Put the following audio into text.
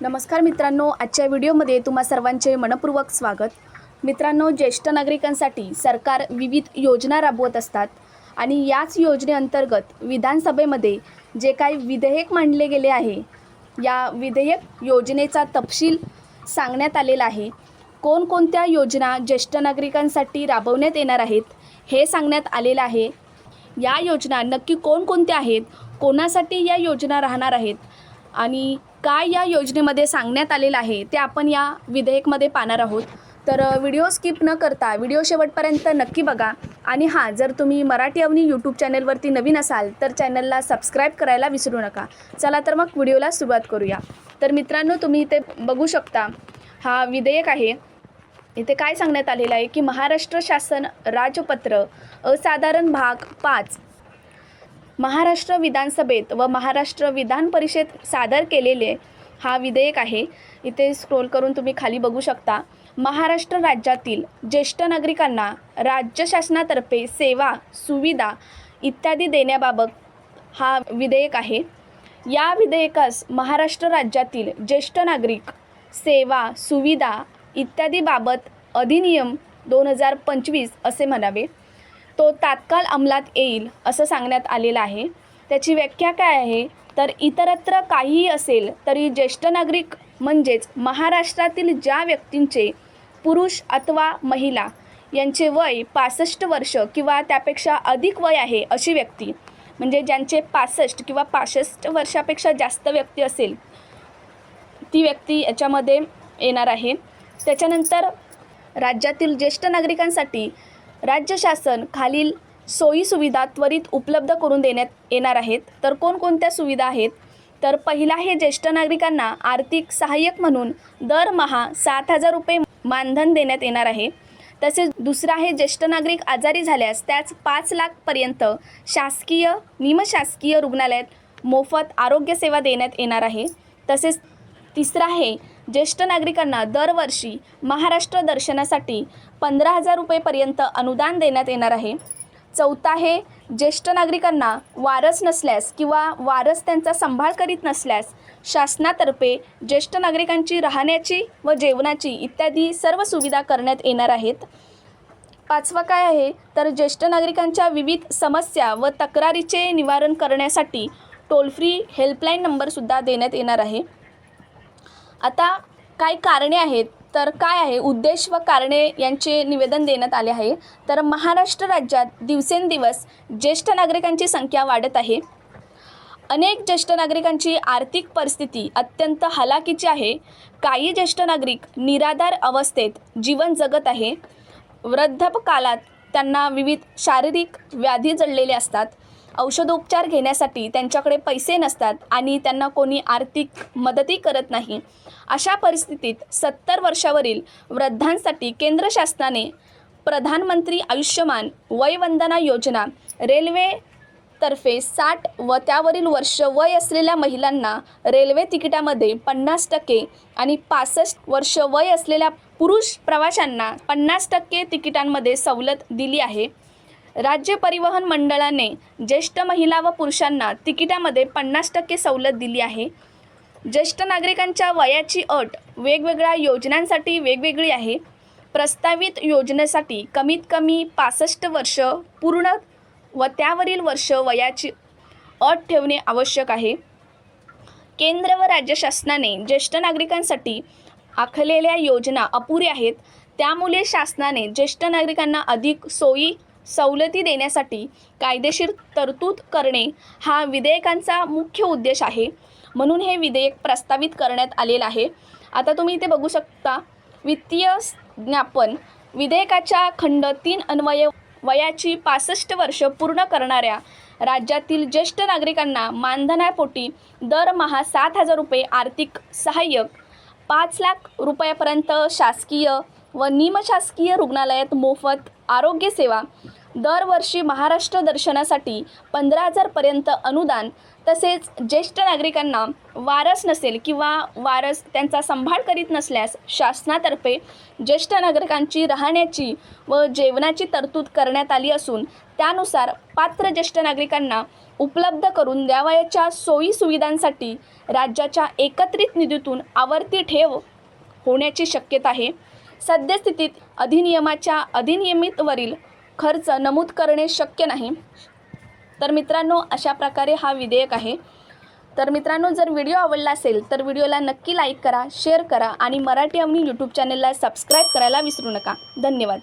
नमस्कार मित्रांनो आजच्या व्हिडिओमध्ये तुम्हा सर्वांचे मनपूर्वक स्वागत. मित्रांनो ज्येष्ठ नागरिकांसाठी सरकार विविध योजना राबवत असतात आणि याच योजनेअंतर्गत विधानसभेमध्ये जे काही विधेयक मांडले गेले आहे या विधेयक योजनेचा तपशील सांगण्यात आलेला आहे. कोणकोणत्या योजना ज्येष्ठ नागरिकांसाठी राबवण्यात येणार आहेत हे सांगण्यात आलेलं आहे. या योजना नक्की कोणकोणत्या आहेत कोणासाठी या योजना राहणार आहेत आणि काय या योजनेमध्ये सांगण्यात आलेलं आहे ते आपण या विधेयकमध्ये पाहणार आहोत. तर व्हिडिओ स्किप न करता व्हिडिओ शेवटपर्यंत नक्की बघा. आणि हां जर तुम्ही मराठी अवनी यूट्यूब चॅनलवरती नवीन असाल तर चॅनलला सबस्क्राईब करायला विसरू नका. चला तर मग व्हिडिओला सुरुवात करूया. तर मित्रांनो तुम्ही इथे बघू शकता हा विधेयक आहे. इथे काय सांगण्यात आलेलं आहे की महाराष्ट्र शासन राजपत्र असाधारण भाग पाच महाराष्ट्र विधानसभेत व महाराष्ट्र विधान परिषद सादर केलेले हा विधेयक आहे. इथे स्क्रोल करून तुम्ही खाली बघू शकता. महाराष्ट्र राज्यातील ज्येष्ठ नागरिकांना राज्य शासनातर्फे सेवा सुविधा इत्यादी देण्याबाबत हा विधेयक आहे. या विधेयकास महाराष्ट्र राज्यातील ज्येष्ठ नागरिक सेवा सुविधा इत्यादी बाबत अधिनियम दोन हजार पंचवीस असे म्हणावे. तो तात्काळ अंमलात येईल असं सांगण्यात आलेलं आहे. त्याची व्याख्या काय आहे? तर इतरत्र काहीही असेल तरी ज्येष्ठ नागरिक म्हणजेच महाराष्ट्रातील ज्या व्यक्तींचे पुरुष अथवा महिला यांचे वय पासष्ट वर्ष किंवा त्यापेक्षा अधिक वय आहे अशी व्यक्ती म्हणजे ज्यांचे पासष्ट किंवा पासष्ट वर्षापेक्षा जास्त व्यक्ती असेल ती व्यक्ती याच्यामध्ये येणार आहे. त्याच्यानंतर राज्यातील ज्येष्ठ नागरिकांसाठी राज्य शासन खालील सोयीसुविधा त्वरित उपलब्ध करून देण्यात येणार आहेत. तर कोणकोणत्या सुविधा आहेत? तर पहिला हे ज्येष्ठ नागरिकांना आर्थिक सहाय्यक म्हणून दरमहा सात हजार रुपये मानधन देण्यात येणार आहे. तसेच दुसरा आहे ज्येष्ठ नागरिक आजारी झाल्यास त्याच पाच लाखपर्यंत शासकीय निमशासकीय रुग्णालयात मोफत आरोग्यसेवा देण्यात येणार आहे. तसेच तिसरा आहे ज्येष्ठ नागरिकांना दरवर्षी महाराष्ट्र दर्शनासाठी पंधरा हजार रुपयेपर्यंत अनुदान देण्यात येणार आहे. चौथा आहे ज्येष्ठ नागरिकांना वारस नसल्यास किंवा वारस त्यांचा सांभाळ करीत नसल्यास शासनातर्फे ज्येष्ठ नागरिकांची राहण्याची व जेवणाची इत्यादी सर्व सुविधा करण्यात येणार आहेत. पाचवा काय आहे तर ज्येष्ठ नागरिकांच्या विविध समस्या व तक्रारीचे निवारण करण्यासाठी टोल फ्री हेल्पलाईन नंबरसुद्धा देण्यात येणार आहे. आता काय कारणे आहेत? तर काय आहे? उद्देश व कारणे यांचे निवेदन देण्यात आले आहे. तर महाराष्ट्र राज्यात दिवसेंदिवस ज्येष्ठ नागरिकांची संख्या वाढत आहे. अनेक ज्येष्ठ नागरिकांची आर्थिक परिस्थिती अत्यंत हलाखीची आहे. काही ज्येष्ठ नागरिक निराधार अवस्थेत जीवन जगत आहे. वृद्धपकालात त्यांना विविध शारीरिक व्याधी जडलेले असतात. औषधोपचार घेण्यासाठी त्यांच्याकडे पैसे नसतात आणि त्यांना कोणी आर्थिक मदतही करत नाही. अशा परिस्थितीत सत्तर वर्षावरील वृद्धांसाठी केंद्र शासनाने प्रधानमंत्री आयुष्यमान वयवंदना योजना रेल्वे तर्फे साठ व त्यावरील वर्ष वय असलेल्या महिलांना रेल्वे तिकिटामध्ये पन्नास टक्के आणि पासष्ट वर्ष वय असलेल्या पुरुष प्रवाशांना पन्नास टक्के तिकिटांमध्ये सवलत दिली आहे. राज्य परिवहन मंडळाने ज्येष्ठ महिला व पुरुषांना तिकिटामध्ये पन्नास टक्के सवलत दिली आहे. ज्येष्ठ नागरिकांच्या वयाची अट वेगवेगळ्या योजनांसाठी वेगवेगळी आहे. प्रस्तावित योजनेसाठी कमीत कमी पासष्ट वर्ष पूर्ण व त्यावरील वर्ष वयाची अट ठेवणे आवश्यक आहे. केंद्र व राज्य शासनाने ज्येष्ठ नागरिकांसाठी आखलेल्या योजना अपुऱ्या आहेत. त्यामुळे शासनाने ज्येष्ठ नागरिकांना अधिक सोयी सवलती देण्यासाठी कायदेशीर तरतूद करणे हा विधेयकांचा मुख्य उद्देश आहे. म्हणून हे विधेयक प्रस्तावित करण्यात आलेलं आहे. आता तुम्ही इथे बघू शकता वित्तीय ज्ञापन विधेयकाच्या खंड तीन अन्वये वयाची पासष्ट वर्ष पूर्ण करणाऱ्या राज्यातील ज्येष्ठ नागरिकांना मानधनापोटी दरमहा सात हजार रुपये आर्थिक सहाय्यक पाच लाख रुपयापर्यंत शासकीय व निमशासकीय रुग्णालयात मोफत आरोग्यसेवा दरवर्षी महाराष्ट्र दर्शनासाठी पंधरा हजारपर्यंत अनुदान तसेच ज्येष्ठ नागरिकांना वारस नसेल किंवा वारस त्यांचा सांभाळ करीत नसल्यास शासनातर्फे ज्येष्ठ नागरिकांची राहण्याची व जेवणाची तरतूद करण्यात आली असून त्यानुसार पात्र ज्येष्ठ नागरिकांना उपलब्ध करून द्यावयाच्या सोयीसुविधांसाठी राज्याच्या एकत्रित निधीतून आवर्ती ठेव होण्याची शक्यता आहे. सद्यस्थितीत अधिनियमाच्या अधिनियमितवरील खर्च नमूद करणे शक्य नाही. तर मित्रांनो अशा प्रकारे हा विधेयक आहे. तर मित्रांनो जर व्हिडिओ आवडला असेल तर व्हिडिओला नक्की लाईक करा शेअर करा आणि मराठी अवनी यूट्यूब चॅनलला सबस्क्राईब करायला विसरू नका. धन्यवाद.